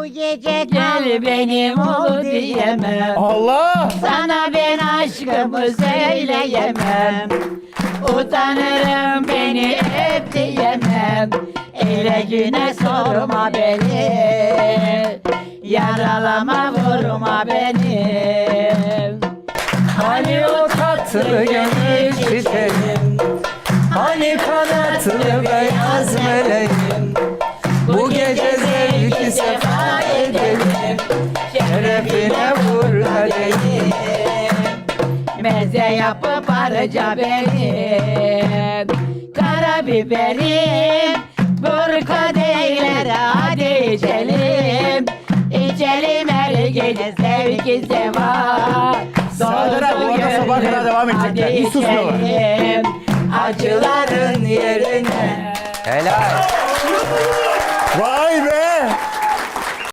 Bu gece Gel benim ol diyemem. Allah! Sana ben aşkımı söyleyemem. Utanırım beni hep diyemem. Eyle güne sorma beni. Yaralama vurma beni. Hani o tatlı gönül çiçeğim. Hani kanatlı beyaz meleğim. Bu gece zevki sefa Şerefine vur kaderim Meze yapıp harca benim Karabiberim Vur kadehlere hadi içelim İçelim her gece sevgi seva abi, bu arada sabaha kadar devam edecekler. Hiç susmuyorlar. Acıların yerine Helal Vay be!